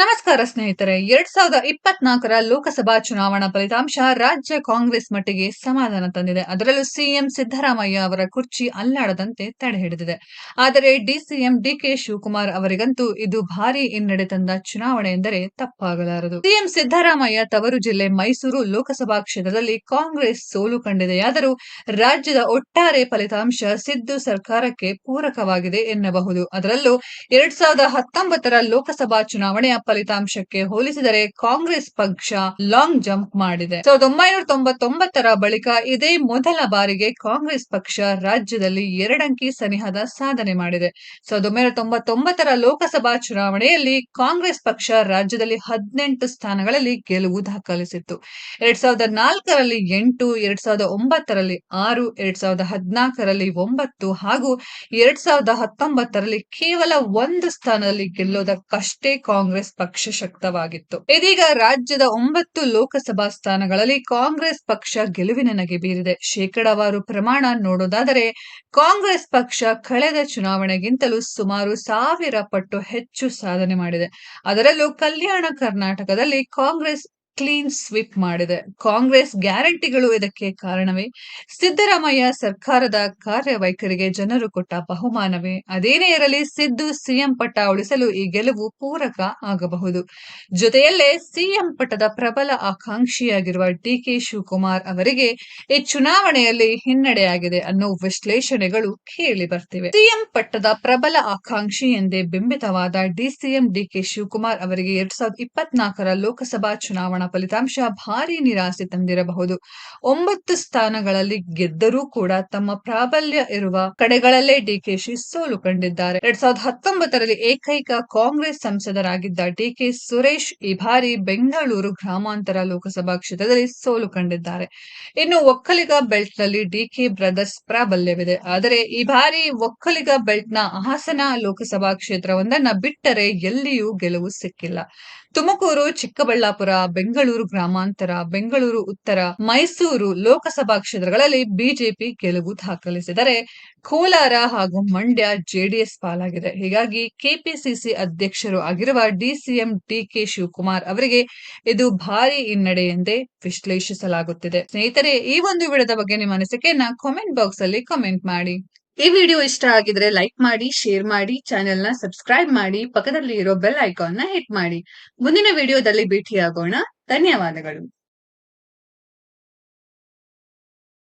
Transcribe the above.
ನಮಸ್ಕಾರ ಸ್ನೇಹಿತರೆ. ಎರಡ್ ಸಾವಿರದ ಇಪ್ಪತ್ನಾಲ್ಕರ ಲೋಕಸಭಾ ಚುನಾವಣಾ ಫಲಿತಾಂಶ ರಾಜ್ಯ ಕಾಂಗ್ರೆಸ್ ಮಟ್ಟಿಗೆ ಸಮಾಧಾನ ತಂದಿದೆ. ಅದರಲ್ಲೂ ಸಿಎಂ ಸಿದ್ದರಾಮಯ್ಯ ಅವರ ಕುರ್ಚಿ ಅಲ್ಲಾಡದಂತೆ ತಡೆಹಿಡಿದಿದೆ ಆದರೆ ಡಿಸಿಎಂ ಡಿಕೆ ಶಿವಕುಮಾರ್ ಅವರಿಗಂತೂ ಇದು ಭಾರಿ ಹಿನ್ನಡೆ ತಂದ ಚುನಾವಣೆ ಎಂದರೆ ತಪ್ಪಾಗಲಾರದು. ಸಿಎಂ ಸಿದ್ದರಾಮಯ್ಯ ತವರು ಜಿಲ್ಲೆ ಮೈಸೂರು ಲೋಕಸಭಾ ಕ್ಷೇತ್ರದಲ್ಲಿ ಕಾಂಗ್ರೆಸ್ ಸೋಲು ಕಂಡಿದೆಯಾದರೂ ರಾಜ್ಯದ ಒಟ್ಟಾರೆ ಫಲಿತಾಂಶ ಸಿದ್ದು ಸರ್ಕಾರಕ್ಕೆ ಪೂರಕವಾಗಿದೆ ಎನ್ನಬಹುದು. ಅದರಲ್ಲೂ ಎರಡ್ ಸಾವಿರದ ಹತ್ತೊಂಬತ್ತರ ಲೋಕಸಭಾ ಚುನಾವಣೆಯ ಫಲಿತಾಂಶಕ್ಕೆ ಹೋಲಿಸಿದರೆ ಕಾಂಗ್ರೆಸ್ ಪಕ್ಷ ಲಾಂಗ್ ಜಂಪ್ ಮಾಡಿದೆ. ಸಾವಿರದ ಒಂಬೈನೂರ ತೊಂಬತ್ತೊಂಬತ್ತರ ಬಳಿಕ ಇದೇ ಮೊದಲ ಬಾರಿಗೆ ಕಾಂಗ್ರೆಸ್ ಪಕ್ಷ ರಾಜ್ಯದಲ್ಲಿ ಎರಡಂಕಿ ಸನಿಹದ ಸಾಧನೆ ಮಾಡಿದೆ. ಸಾವಿರದ ಒಂಬೈನೂರ ತೊಂಬತ್ತೊಂಬತ್ತರ ಲೋಕಸಭಾ ಚುನಾವಣೆಯಲ್ಲಿ ಕಾಂಗ್ರೆಸ್ ಪಕ್ಷ ರಾಜ್ಯದಲ್ಲಿ ಹದಿನೆಂಟು ಸ್ಥಾನಗಳಲ್ಲಿ ಗೆಲುವು ದಾಖಲಿಸಿತ್ತು. ಎರಡ್ ಸಾವಿರದ ನಾಲ್ಕರಲ್ಲಿ ಎಂಟು, ಎರಡ್ ಸಾವಿರದ ಒಂಬತ್ತರಲ್ಲಿ ಆರು, ಎರಡ್ ಸಾವಿರದ ಹದಿನಾಲ್ಕರಲ್ಲಿ ಒಂಬತ್ತು ಹಾಗೂ ಎರಡ್ ಸಾವಿರದ ಹತ್ತೊಂಬತ್ತರಲ್ಲಿ ಕೇವಲ ಒಂದು ಸ್ಥಾನದಲ್ಲಿ ಗೆಲ್ಲೋದಕ್ಕಷ್ಟೇ ಕಾಂಗ್ರೆಸ್ ಪಕ್ಷ ಶಕ್ತವಾಗಿತ್ತು. ಇದೀಗ ರಾಜ್ಯದ ಒಂಬತ್ತು ಲೋಕಸಭಾ ಸ್ಥಾನಗಳಲ್ಲಿ ಕಾಂಗ್ರೆಸ್ ಪಕ್ಷ ಗೆಲುವಿನ ನಗೆ ಬೀರಿದೆ. ಶೇಕಡಾವಾರು ಪ್ರಮಾಣ ನೋಡೋದಾದರೆ ಕಾಂಗ್ರೆಸ್ ಪಕ್ಷ ಕಳೆದ ಚುನಾವಣೆಗಿಂತಲೂ ಸುಮಾರು ಸಾವಿರ ಪಟ್ಟು ಹೆಚ್ಚು ಸಾಧನೆ ಮಾಡಿದೆ. ಅದರಲ್ಲೂ ಕಲ್ಯಾಣ ಕರ್ನಾಟಕದಲ್ಲಿ ಕಾಂಗ್ರೆಸ್ ಕ್ಲೀನ್ ಸ್ವೀಪ್ ಮಾಡಿದೆ. ಕಾಂಗ್ರೆಸ್ ಗ್ಯಾರಂಟಿಗಳು ಇದಕ್ಕೆ ಕಾರಣವೇ? ಸಿದ್ದರಾಮಯ್ಯ ಸರ್ಕಾರದ ಕಾರ್ಯವೈಖರಿಗೆ ಜನರು ಕೊಟ್ಟ ಬಹುಮಾನವೇ? ಅದೇನೇ ಇರಲಿ, ಸಿದ್ದು ಸಿಎಂ ಪಟ್ಟ ಉಳಿಸಲು ಈ ಗೆಲುವು ಪೂರಕ ಆಗಬಹುದು. ಜೊತೆಯಲ್ಲೇ ಸಿಎಂ ಪಟ್ಟದ ಪ್ರಬಲ ಆಕಾಂಕ್ಷಿಯಾಗಿರುವ ಡಿಕೆ ಶಿವಕುಮಾರ್ ಅವರಿಗೆ ಈ ಚುನಾವಣೆಯಲ್ಲಿ ಹಿನ್ನಡೆಯಾಗಿದೆ ಅನ್ನೋ ವಿಶ್ಲೇಷಣೆಗಳು ಕೇಳಿ ಬರ್ತಿವೆ. ಸಿಎಂ ಪಟ್ಟದ ಪ್ರಬಲ ಆಕಾಂಕ್ಷಿ ಎಂದೇ ಬಿಂಬಿತವಾದ ಡಿಸಿಎಂ ಡಿಕೆ ಶಿವಕುಮಾರ್ ಅವರಿಗೆ ಎರಡ್ ಸಾವಿರದ ಇಪ್ಪತ್ನಾಲ್ಕರ ಲೋಕಸಭಾ ಚುನಾವಣಾ ಫಲಿತಾಂಶ ಭಾರಿ ನಿರಾಸೆ ತಂದಿರಬಹುದು. ಒಂಬತ್ತು ಸ್ಥಾನಗಳಲ್ಲಿ ಗೆದ್ದರೂ ಕೂಡ ತಮ್ಮ ಪ್ರಾಬಲ್ಯ ಇರುವ ಕಡೆಗಳಲ್ಲೇ ಡಿಕೆಶಿ ಸೋಲು ಕಂಡಿದ್ದಾರೆ. ಎರಡ್ ಸಾವಿರದ ಹತ್ತೊಂಬತ್ತರಲ್ಲಿ ಏಕೈಕ ಕಾಂಗ್ರೆಸ್ ಸಂಸದರಾಗಿದ್ದ ಡಿಕೆ ಸುರೇಶ್ ಈ ಬಾರಿ ಬೆಂಗಳೂರು ಗ್ರಾಮಾಂತರ ಲೋಕಸಭಾ ಕ್ಷೇತ್ರದಲ್ಲಿ ಸೋಲು ಕಂಡಿದ್ದಾರೆ. ಇನ್ನು ಒಕ್ಕಲಿಗ ಬೆಲ್ಟ್ನಲ್ಲಿ ಡಿಕೆ ಬ್ರದರ್ಸ್ ಪ್ರಾಬಲ್ಯವಿದೆ. ಆದರೆ ಈ ಬಾರಿ ಒಕ್ಕಲಿಗ ಬೆಲ್ಟ್ನ ಹಾಸನ ಲೋಕಸಭಾ ಕ್ಷೇತ್ರವೊಂದನ್ನ ಬಿಟ್ಟರೆ ಎಲ್ಲಿಯೂ ಗೆಲುವು ಸಿಕ್ಕಿಲ್ಲ. ತುಮಕೂರು, ಚಿಕ್ಕಬಳ್ಳಾಪುರ, ಬೆಂಗಳೂರು ಗ್ರಾಮಾಂತರ, ಬೆಂಗಳೂರು ಉತ್ತರ, ಮೈಸೂರು ಲೋಕಸಭಾ ಕ್ಷೇತ್ರಗಳಲ್ಲಿ ಬಿಜೆಪಿ ಗೆಲುವು ದಾಖಲಿಸಿದರೆ ಕೋಲಾರ ಹಾಗೂ ಮಂಡ್ಯ ಜೆಡಿಎಸ್ ಪಾಲಾಗಿದೆ. ಹೀಗಾಗಿ ಕೆಪಿಸಿಸಿ ಅಧ್ಯಕ್ಷರು ಆಗಿರುವ ಡಿಸಿಎಂ ಡಿಕೆ ಶಿವಕುಮಾರ್ ಅವರಿಗೆ ಇದು ಭಾರಿ ಹಿನ್ನಡೆ ಎಂದೇ ವಿಶ್ಲೇಷಿಸಲಾಗುತ್ತಿದೆ. ಸ್ನೇಹಿತರೆ, ಈ ಒಂದು ವಿಡಿಯೋದ ಬಗ್ಗೆ ನಿಮ್ಮ ಅನಿಸಿಕೆಯನ್ನ ಕಾಮೆಂಟ್ ಬಾಕ್ಸ್ ಅಲ್ಲಿ ಕಾಮೆಂಟ್ ಮಾಡಿ. ಈ ವಿಡಿಯೋ ಇಷ್ಟ ಆಗಿದ್ರೆ ಲೈಕ್ ಮಾಡಿ, ಶೇರ್ ಮಾಡಿ ಚಾನೆಲ್ನ ಸಬ್ಸ್ಕ್ರೈಬ್ ಮಾಡಿ ಪಕ್ಕದಲ್ಲಿ ಇರೋ ಬೆಲ್ ಐಕಾನ್ನ ಹಿಟ್ ಮಾಡಿ. ಮುಂದಿನ ವಿಡಿಯೋದಲ್ಲಿ ಭೇಟಿಯಾಗೋಣ. ధన్యవాదములు